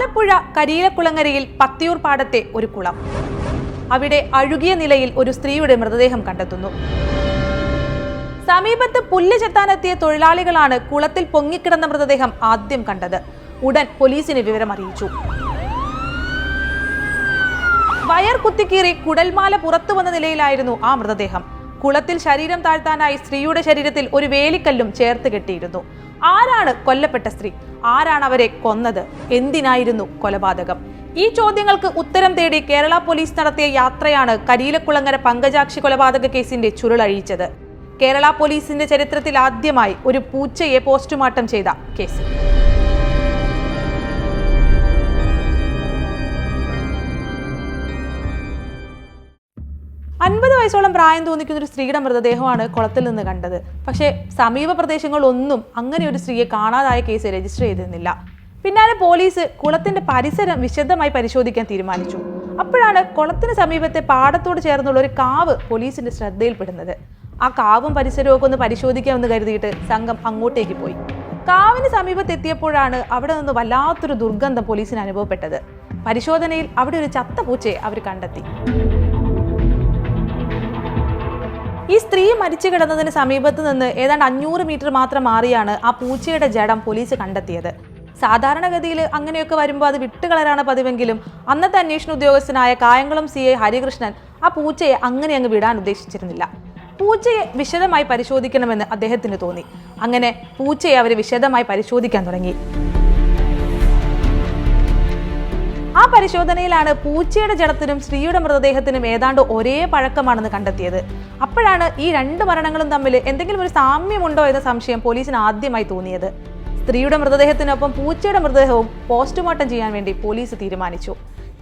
ആലപ്പുഴ കരിയിലക്കുളങ്ങരയിൽ പത്തിയൂർ പാടത്തെ ഒരു കുളം. അവിടെ അഴുകിയ നിലയിൽ ഒരു സ്ത്രീയുടെ മൃതദേഹം കണ്ടെത്തുന്നു. സമീപത്ത് പുല്ല് ചെത്താനെത്തിയ തൊഴിലാളികളാണ് കുളത്തിൽ പൊങ്ങിക്കിടന്ന മൃതദേഹം ആദ്യം കണ്ടത്. ഉടൻ പോലീസിന് വിവരം അറിയിച്ചു വയർ കുത്തിക്കീറി കുടൽമാല പുറത്തു വന്ന നിലയിലായിരുന്നു ആ മൃതദേഹം. കുളത്തിൽ ശരീരം താഴ്ത്താനായി സ്ത്രീയുടെ ശരീരത്തിൽ ഒരു വേലിക്കല്ലും ചേർത്ത് കെട്ടിയിരുന്നു. ആരാണ് കൊല്ലപ്പെട്ട സ്ത്രീ? ആരാണ് അവരെ കൊന്നത്? എന്തിനായിരുന്നു കൊലപാതകം? ഈ ചോദ്യങ്ങൾക്ക് ഉത്തരം തേടി കേരള പോലീസ് നടത്തിയ യാത്രയാണ് കരിയിലക്കുളങ്ങര പങ്കജാക്ഷി കൊലപാതക കേസിന്റെ ചുരുളഴിച്ചത്. കേരള പോലീസിന്റെ ചരിത്രത്തിൽ ആദ്യമായി ഒരു പൂച്ചയെ പോസ്റ്റ്മോർട്ടം ചെയ്ത കേസ്. അൻപത് വയസ്സോളം പ്രായം തോന്നിക്കുന്ന ഒരു സ്ത്രീയുടെ മൃതദേഹമാണ് കുളത്തിൽ നിന്ന് കണ്ടത്. പക്ഷേ സമീപ പ്രദേശങ്ങളിലൊന്നും അങ്ങനെ ഒരു സ്ത്രീയെ കാണാതായ കേസ് രജിസ്റ്റർ ചെയ്തിരുന്നില്ല. പിന്നാലെ പോലീസ് കുളത്തിന്റെ പരിസരം വിശദമായി പരിശോധിക്കാൻ തീരുമാനിച്ചു. അപ്പോഴാണ് കുളത്തിന് സമീപത്തെ പാടത്തോട് ചേർന്നുള്ള ഒരു കാവ് പോലീസിന്റെ ശ്രദ്ധയിൽപ്പെടുന്നത്. ആ കാവും പരിസരവും ഒന്ന് പരിശോധിക്കാമെന്ന് കരുതിയിട്ട് സംഘം അങ്ങോട്ടേക്ക് പോയി. കാവിന് സമീപത്തെത്തിയപ്പോഴാണ് അവിടെ നിന്ന് വല്ലാത്തൊരു ദുർഗന്ധം പോലീസിന് അനുഭവപ്പെട്ടത്. പരിശോധനയിൽ അവിടെ ഒരു ചത്ത പൂച്ചയെ അവർ കണ്ടെത്തി. ഈ സ്ത്രീ മരിച്ചു കിടന്നതിന് സമീപത്ത് നിന്ന് ഏതാണ്ട് അഞ്ഞൂറ് മീറ്റർ മാത്രം മാറിയാണ് ആ പൂച്ചയുടെ ജഡം പോലീസ് കണ്ടെത്തിയത്. സാധാരണഗതിയിൽ അങ്ങനെയൊക്കെ വരുമ്പോൾ അത് വിട്ടുകളരാണ് പതിവെങ്കിലും അന്നത്തെ അന്വേഷണ ഉദ്യോഗസ്ഥനായ കായംകുളം സി എ ഹരികൃഷ്ണൻ ആ പൂച്ചയെ അങ്ങനെ അങ്ങ് വിടാൻ ഉദ്ദേശിച്ചിരുന്നില്ല. പൂച്ചയെ വിശദമായി പരിശോധിക്കണമെന്ന് അദ്ദേഹത്തിന് തോന്നി. അങ്ങനെ പൂച്ചയെ അവർ വിശദമായി പരിശോധിക്കാൻ തുടങ്ങി. ആ പരിശോധനയിലാണ് പൂച്ചയുടെ ജഡത്തിനും സ്ത്രീയുടെ മൃതദേഹത്തിനും ഏതാണ്ട് ഒരേ പഴക്കമാണെന്ന് കണ്ടെത്തിയത്. അപ്പോഴാണ് ഈ രണ്ട് മരണങ്ങളും തമ്മിൽ എന്തെങ്കിലും ഒരു സാമ്യമുണ്ടോ എന്ന സംശയം പോലീസിന് ആദ്യമായി തോന്നിയത്. സ്ത്രീയുടെ മൃതദേഹത്തിനൊപ്പം പൂച്ചയുടെ മൃതദേഹവും പോസ്റ്റ്മോർട്ടം ചെയ്യാൻ വേണ്ടി പോലീസ് തീരുമാനിച്ചു.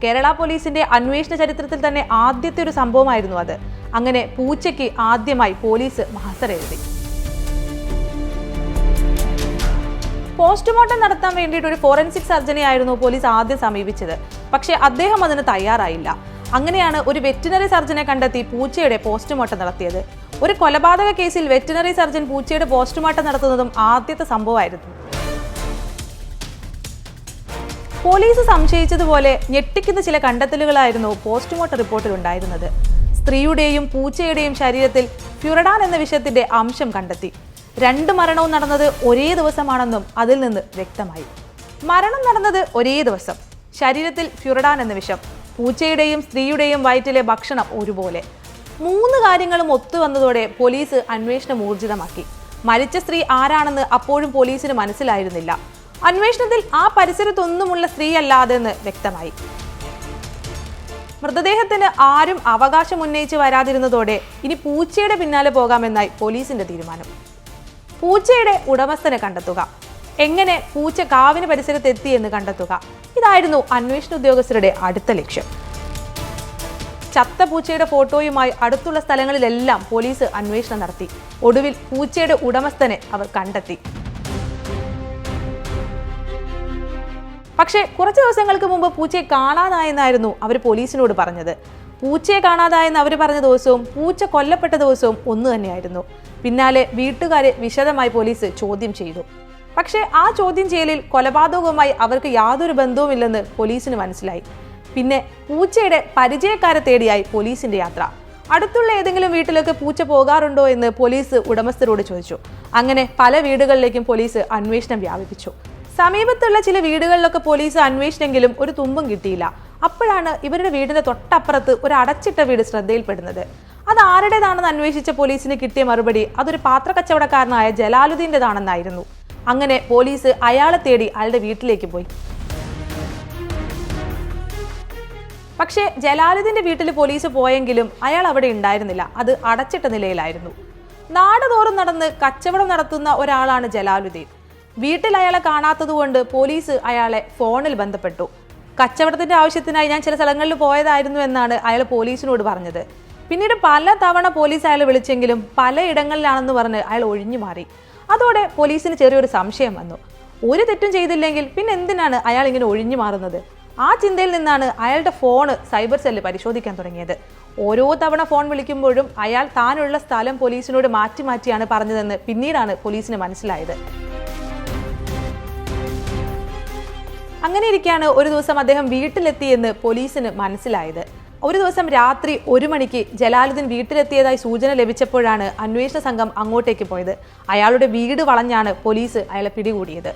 കേരള പോലീസിന്റെ അന്വേഷണ ചരിത്രത്തിൽ തന്നെ ആദ്യത്തെ ഒരു സംഭവമായിരുന്നു അത്. അങ്ങനെ പൂച്ചയ്ക്ക് ആദ്യമായി പോലീസ് മഹസർ എഴുതി പോസ്റ്റ്മോർട്ടം നടത്താൻ വേണ്ടിയിട്ട് ഒരു ഫോറൻസിക് സർജനെ ആയിരുന്നു പോലീസ് ആദ്യം സമീപിച്ചത്. പക്ഷേ അദ്ദേഹം അതിന് തയ്യാറായില്ല. അങ്ങനെയാണ് ഒരു വെറ്റിനറി സർജനെ കണ്ടെത്തി പൂച്ചയുടെ പോസ്റ്റ്മോർട്ടം നടത്തിയത്. ഒരു കൊലപാതക കേസിൽ വെറ്റിനറി സർജൻ പൂച്ചയുടെ പോസ്റ്റ്മോർട്ടം നടത്തുന്നതും ആദ്യത്തെ സംഭവമായിരുന്നു. പോലീസ് സംശയിച്ചതുപോലെ ഞെട്ടിക്കുന്ന ചില കണ്ടെത്തലുകളായിരുന്നു പോസ്റ്റ്മോർട്ടം റിപ്പോർട്ടിൽ ഉണ്ടായിരുന്നത്. സ്ത്രീയുടെയും പൂച്ചയുടെയും ശരീരത്തിൽ ഫ്യുറഡാൻ എന്ന വിഷയത്തിന്റെ അംശം കണ്ടെത്തി. രണ്ട് മരണവും നടന്നത് ഒരേ ദിവസമാണെന്നും അതിൽ നിന്ന് വ്യക്തമായി. മരണം നടന്നത് ഒരേ ദിവസം. ശരീരത്തിൽ ഫ്യുറഡാൻ എന്ന വിഷം പൂച്ചയുടെയും സ്ത്രീയുടെയും വയറ്റിലെ ഭക്ഷണം ഒരുപോലെ. മൂന്ന് കാര്യങ്ങളും ഒത്തുവന്നതോടെ പോലീസ് അന്വേഷണം ഊർജിതമാക്കി. മരിച്ച സ്ത്രീ ആരാണെന്ന് അപ്പോഴും പോലീസിന് മനസ്സിലായിരുന്നില്ല. അന്വേഷണത്തിൽ ആ പരിസരത്തൊന്നുമുള്ള സ്ത്രീയല്ലാതെന്ന് വ്യക്തമായി. മൃതദേഹത്തിന് ആരും അവകാശം ഉന്നയിച്ച് വരാതിരുന്നതോടെ ഇനി പൂച്ചയുടെ പിന്നാലെ പോകാമെന്നായി പോലീസിന്റെ തീരുമാനം. പൂച്ചയുടെ ഉടമസ്ഥനെ കണ്ടെത്തുക. എങ്ങനെ പൂച്ച കാവിന് പരിസരത്ത് എത്തി എന്ന് കണ്ടെത്തുക. ഇതായിരുന്നു അന്വേഷണ ഉദ്യോഗസ്ഥരുടെ അടുത്ത ലക്ഷ്യം. ചത്ത പൂച്ചയുടെ ഫോട്ടോയുമായി അടുത്തുള്ള സ്ഥലങ്ങളിലെല്ലാം പോലീസ് അന്വേഷണം നടത്തി. ഒടുവിൽ പൂച്ചയുടെ ഉടമസ്ഥനെ അവർ കണ്ടെത്തി. പക്ഷേ കുറച്ച് ദിവസങ്ങൾക്ക് മുമ്പ് പൂച്ചയെ കാണാതായെന്നായിരുന്നു അവർ പോലീസിനോട് പറഞ്ഞത്. പൂച്ചയെ കാണാതായെന്ന് അവർ പറഞ്ഞ ദിവസവും പൂച്ച കൊല്ലപ്പെട്ട ദിവസവും ഒന്നു തന്നെയായിരുന്നു. പിന്നാലെ വീട്ടുകാരെ വിശദമായി പോലീസ് ചോദ്യം ചെയ്തു. പക്ഷേ ആ ചോദ്യം ചെയ്യലിൽ കൊലപാതകവുമായി അവർക്ക് യാതൊരു ബന്ധവുമില്ലെന്ന് പോലീസിന് മനസ്സിലായി. പിന്നെ പൂച്ചയുടെ പരിചയക്കാരെ തേടിയായി പോലീസിന്റെ യാത്ര. അടുത്തുള്ള ഏതെങ്കിലും വീട്ടിലേക്ക് പൂച്ച പോകാറുണ്ടോ എന്ന് പോലീസ് ഉടമസ്ഥരോട് ചോദിച്ചു. അങ്ങനെ പല വീടുകളിലേക്കും പോലീസ് അന്വേഷണം വ്യാപിപ്പിച്ചു. സമീപത്തുള്ള ചില വീടുകളിലൊക്കെ പോലീസ് അന്വേഷണമെങ്കിലും ഒരു തുമ്പും കിട്ടിയില്ല. അപ്പോഴാണ് ഇവരുടെ വീടിന്റെ തൊട്ടപ്പുറത്ത് ഒരു അടച്ചിട്ട വീട് ശ്രദ്ധയിൽപ്പെടുന്നത്. അത് ആരുടേതാണെന്ന് അന്വേഷിച്ച പോലീസിന് കിട്ടിയ മറുപടി അതൊരു പാത്ര കച്ചവടക്കാരനായ ജലാലുദ്ദീന്റെതാണെന്നായിരുന്നു അങ്ങനെ പോലീസ് അയാളെ തേടി അയാളുടെ വീട്ടിലേക്ക് പോയി. പക്ഷേ ജലാലുദ്ദീന്റെ വീട്ടിൽ പോലീസ് പോയെങ്കിലും അയാൾ അവിടെ ഉണ്ടായിരുന്നില്ല. അത് അടച്ചിട്ട നിലയിലായിരുന്നു. നാട് തോറും നടന്ന് കച്ചവടം നടത്തുന്ന ഒരാളാണ് ജലാലുദ്ദീൻ. വീട്ടിൽ അയാളെ കാണാത്തതുകൊണ്ട് പോലീസ് അയാളെ ഫോണിൽ ബന്ധപ്പെട്ടു. കച്ചവടത്തിന്റെ ആവശ്യത്തിനായി ഞാൻ ചില സ്ഥലങ്ങളിൽ പോയതായിരുന്നു എന്നാണ് അയാൾ പോലീസിനോട് പറഞ്ഞത്. പിന്നീട് പല തവണ പോലീസ് അയാൾ വിളിച്ചെങ്കിലും പലയിടങ്ങളിലാണെന്ന് പറഞ്ഞ് അയാൾ ഒഴിഞ്ഞു മാറി. അതോടെ പോലീസിന് ചെറിയൊരു സംശയം വന്നു. ഒരു തെറ്റും ചെയ്തില്ലെങ്കിൽ പിന്നെ എന്തിനാണ് അയാൾ ഇങ്ങനെ ഒഴിഞ്ഞു മാറുന്നത്? ആ ചിന്തയിൽ നിന്നാണ് അയാളുടെ ഫോണ് സൈബർ സെല്ല് പരിശോധിക്കാൻ തുടങ്ങിയത്. ഓരോ തവണ ഫോൺ വിളിക്കുമ്പോഴും അയാൾ താനുള്ള സ്ഥലം പോലീസിനോട് മാറ്റി മാറ്റിയാണ് പറഞ്ഞതെന്ന് പിന്നീടാണ് പോലീസിന് മനസ്സിലായത്. അങ്ങനെ ഇരിക്കെയാണ് ഒരു ദിവസം അദ്ദേഹം വീട്ടിലെത്തിയെന്ന് പോലീസിന് മനസ്സിലായത്. ഒരു ദിവസം രാത്രി ഒരു മണിക്ക് ജലാലുദ്ദീൻ വീട്ടിലെത്തിയതായി സൂചന ലഭിച്ചപ്പോഴാണ് അന്വേഷണ സംഘം അങ്ങോട്ടേക്ക് പോയത്. അയാളുടെ വീട് വളഞ്ഞാണ് പോലീസ് അയാളെ പിടികൂടിയത്.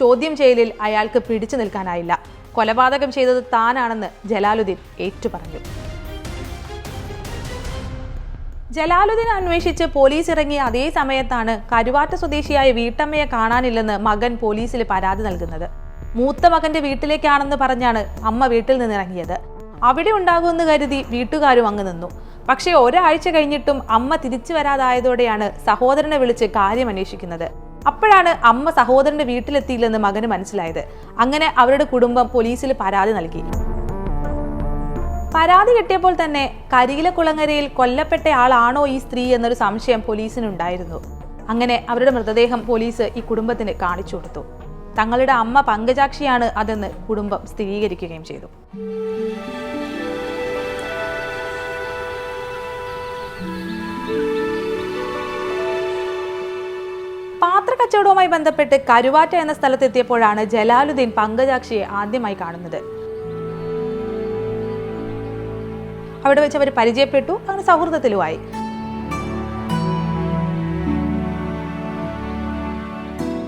ചോദ്യം ചെയ്യലിൽ അയാൾക്ക് പിടിച്ചു നിൽക്കാനായില്ല. കൊലപാതകം ചെയ്തത് താനാണെന്ന് ജലാലുദ്ദീൻ ഏറ്റുപറഞ്ഞു. ജലാലുദ്ദീൻ അന്വേഷിച്ച് പോലീസ് ഇറങ്ങിയ അതേ സമയത്താണ് കരുവാറ്റ സ്വദേശിയായ വീട്ടമ്മയെ കാണാനില്ലെന്ന് മകൻ പോലീസിൽ പരാതി നൽകുന്നത്. മൂത്ത മകന്റെ വീട്ടിലേക്കാണെന്ന് പറഞ്ഞാണ് അമ്മ വീട്ടിൽ നിന്ന് ഇറങ്ങിയത് അവിടെ ഉണ്ടാകുമെന്ന് കരുതി വീട്ടുകാരും അങ്ങ് നിന്നു. പക്ഷേ ഒരാഴ്ച കഴിഞ്ഞിട്ടും അമ്മ തിരിച്ചു വരാതായതോടെയാണ് സഹോദരനെ വിളിച്ച് കാര്യം അന്വേഷിക്കുന്നത്. അപ്പോഴാണ് അമ്മ സഹോദരന്റെ വീട്ടിലെത്തിയില്ലെന്ന് മകന് മനസ്സിലായത്. അങ്ങനെ അവരുടെ കുടുംബം പോലീസിൽ പരാതി നൽകി. പരാതി കിട്ടിയപ്പോൾ തന്നെ കരിയില കുളങ്ങരയിൽ കൊല്ലപ്പെട്ട ആളാണോ ഈ സ്ത്രീ എന്നൊരു സംശയം പോലീസിനുണ്ടായിരുന്നു. അങ്ങനെ അവരുടെ മൃതദേഹം പോലീസ് ഈ കുടുംബത്തിന് കാണിച്ചു കൊടുത്തു. തങ്ങളുടെ അമ്മ പങ്കജാക്ഷിയാണ് അതെന്ന് കുടുംബം സ്ഥിരീകരിക്കുകയും ചെയ്തു. പാത്രക്കച്ചവടവുമായി ബന്ധപ്പെട്ട് കരുവാറ്റ എന്ന സ്ഥലത്തെത്തിയപ്പോഴാണ് ജലാലുദ്ദീൻ പങ്കജാക്ഷിയെ ആദ്യമായി കാണുന്നത്. അവിടെ വെച്ച് അവർ പരിചയപ്പെട്ടു അങ്ങനെ സൗഹൃദത്തിലുമായി.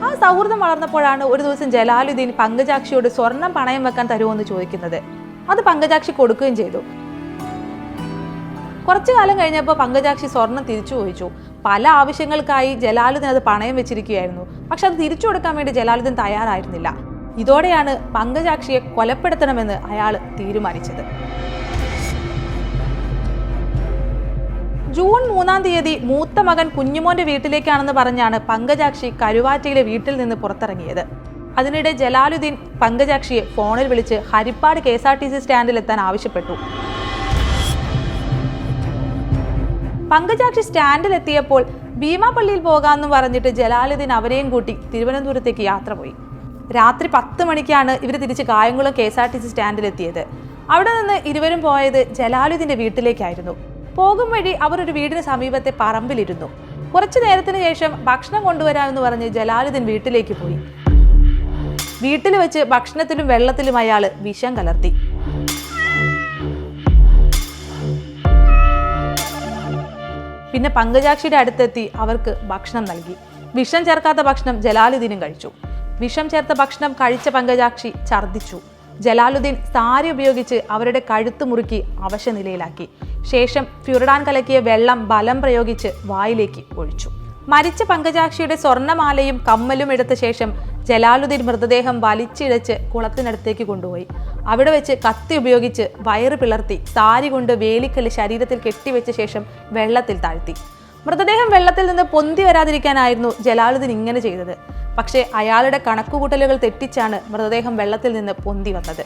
ആ സൗഹൃദം വളർന്നപ്പോഴാണ് ഒരു ദിവസം ജലാലുദ്ദീൻ പങ്കജാക്ഷിയോട് സ്വർണം പണയം വെക്കാൻ തരുമോ ചോദിക്കുന്നത്. അത് പങ്കജാക്ഷി കൊടുക്കുകയും ചെയ്തു. കുറച്ചു കാലം കഴിഞ്ഞപ്പോൾ പങ്കജാക്ഷി സ്വർണം തിരിച്ചു ചോദിച്ചു. പല ആവശ്യങ്ങൾക്കായി ജലാലുദ്ദീൻ അത് പണയം വെച്ചിരിക്കുകയായിരുന്നു. പക്ഷെ അത് തിരിച്ചു കൊടുക്കാൻ വേണ്ടി ജലാലുദ്ദീൻ തയ്യാറായിരുന്നില്ല. ഇതോടെയാണ് പങ്കജാക്ഷിയെ കൊലപ്പെടുത്തണമെന്ന് അയാൾ തീരുമാനിച്ചത്. ജൂൺ മൂന്നാം തീയതി മൂത്ത മകൻ കുഞ്ഞുമോന്റെ വീട്ടിലേക്കാണെന്ന് പറഞ്ഞാണ് പങ്കജാക്ഷി കരുവാറ്റയിലെ വീട്ടിൽ നിന്ന് പുറത്തിറങ്ങിയത്. അതിനിടെ ജലാലുദ്ദീൻ പങ്കജാക്ഷിയെ ഫോണിൽ വിളിച്ച് Harippad K S R T C സ്റ്റാൻഡിൽ എത്താൻ ആവശ്യപ്പെട്ടു. പങ്കജാക്ഷി സ്റ്റാൻഡിൽ എത്തിയപ്പോൾ ഭീമാപള്ളിയിൽ പോകാമെന്ന് പറഞ്ഞിട്ട് ജലാലുദ്ദീൻ അവരെയും കൂട്ടി തിരുവനന്തപുരത്തേക്ക് യാത്ര പോയി. രാത്രി പത്ത് മണിക്കാണ് ഇവർ തിരിച്ച് Kayamkulam K S R T C സ്റ്റാൻഡിലെത്തിയത്. അവിടെ നിന്ന് ഇരുവരും പോയത് ജലാലുദ്ദീന്റെ വീട്ടിലേക്കായിരുന്നു. പോകും വഴി അവർ ഒരു വീടിന് സമീപത്തെ പറമ്പിലിരുന്നു. കുറച്ചു നേരത്തിന് ശേഷം ഭക്ഷണം കൊണ്ടുവരാമെന്ന് പറഞ്ഞ് ജലാലുദ്ദീൻ വീട്ടിലേക്ക് പോയി. വീട്ടിൽ വെച്ച് ഭക്ഷണത്തിലും വെള്ളത്തിലും അയാൾ വിഷം കലർത്തി. പിന്നെ പങ്കജാക്ഷിയുടെ അടുത്തെത്തി അവർക്ക് ഭക്ഷണം നൽകി. വിഷം ചേർക്കാത്ത ഭക്ഷണം ജലാലുദ്ദീനും കഴിച്ചു. വിഷം ചേർത്ത ഭക്ഷണം കഴിച്ച പങ്കജാക്ഷി ഛർദ്ദിച്ചു. ജലാലുദ്ദീൻ സാരി ഉപയോഗിച്ച് അവരുടെ കഴുത്ത് മുറുക്കി അവശനിലയിലാക്കി. ശേഷം ഫ്യുറിഡാൻ കലക്കിയ വെള്ളം ബലം പ്രയോഗിച്ച് വായിലേക്ക് ഒഴിച്ചു. മരിച്ച പങ്കജാക്ഷിയുടെ സ്വർണമാലയും കമ്മലും എടുത്ത ശേഷം ജലാലുദ്ദീൻ മൃതദേഹം വലിച്ചിഴച്ച് കുളത്തിനടുത്തേക്ക് കൊണ്ടുപോയി. അവിടെ വെച്ച് കത്തി ഉപയോഗിച്ച് വയറ് പിളർത്തി താരി കൊണ്ട് വേലിക്കല്ല് ശരീരത്തിൽ കെട്ടിവെച്ച ശേഷം വെള്ളത്തിൽ താഴ്ത്തി. മൃതദേഹം വെള്ളത്തിൽ നിന്ന് പൊന്തി വരാതിരിക്കാനായിരുന്നു ജലാലുദ്ദീൻ ഇങ്ങനെ ചെയ്തത്. പക്ഷേ അയാളുടെ കണക്കുകൂട്ടലുകൾ തെറ്റിച്ചാണ് മൃതദേഹം വെള്ളത്തിൽ നിന്ന് പൊന്തി വന്നത്.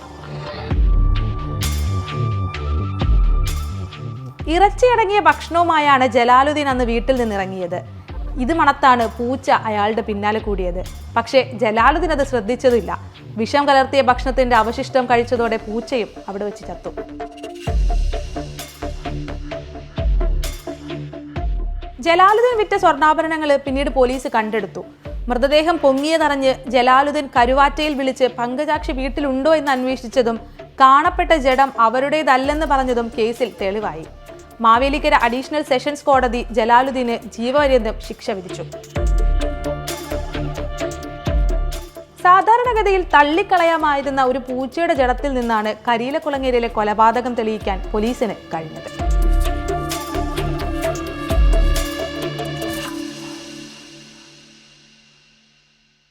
ഇറച്ചിയടങ്ങിയ ഭക്ഷണവുമായാണ് ജലാലുദ്ദീൻ അന്ന് വീട്ടിൽ നിന്നിറങ്ങിയത്. ഇത് മണത്താണ് പൂച്ച അയാളുടെ പിന്നാലെ കൂടിയത്. പക്ഷേ ജലാലുദ്ദീൻ അത് ശ്രദ്ധിച്ചതില്ല വിഷം കലർത്തിയ ഭക്ഷണത്തിന്റെ അവശിഷ്ടം കഴിച്ചതോടെ പൂച്ചയും അവിടെ വെച്ച് ചത്തു. ജലാലുദ്ദീൻ വിറ്റ സ്വർണാഭരണങ്ങൾ പിന്നീട് പോലീസ് കണ്ടെടുത്തു. മൃതദേഹം പൊങ്ങിയതറിഞ്ഞ് ജലാലുദ്ദീൻ കരുവാറ്റയിൽ വിളിച്ച് പങ്കജാക്ഷി വീട്ടിലുണ്ടോ എന്ന് അന്വേഷിച്ചതും കാണപ്പെട്ട ജഡം അവരുടേതല്ലെന്ന് പറഞ്ഞതും കേസിൽ തെളിവായി. മാവേലിക്കര അഡീഷണൽ സെഷൻസ് കോടതി ജലാലുദ്ദീന് ജീവപര്യന്തം ശിക്ഷ വിധിച്ചു. സാധാരണഗതിയിൽ തള്ളിക്കളയാമായിരുന്ന ഒരു പൂച്ചയുടെ ജടത്തിൽ നിന്നാണ് കരീലക്കുളങ്ങേരിയിലെ കൊലപാതകം തെളിയിക്കാൻ പോലീസിന് കഴിഞ്ഞത്.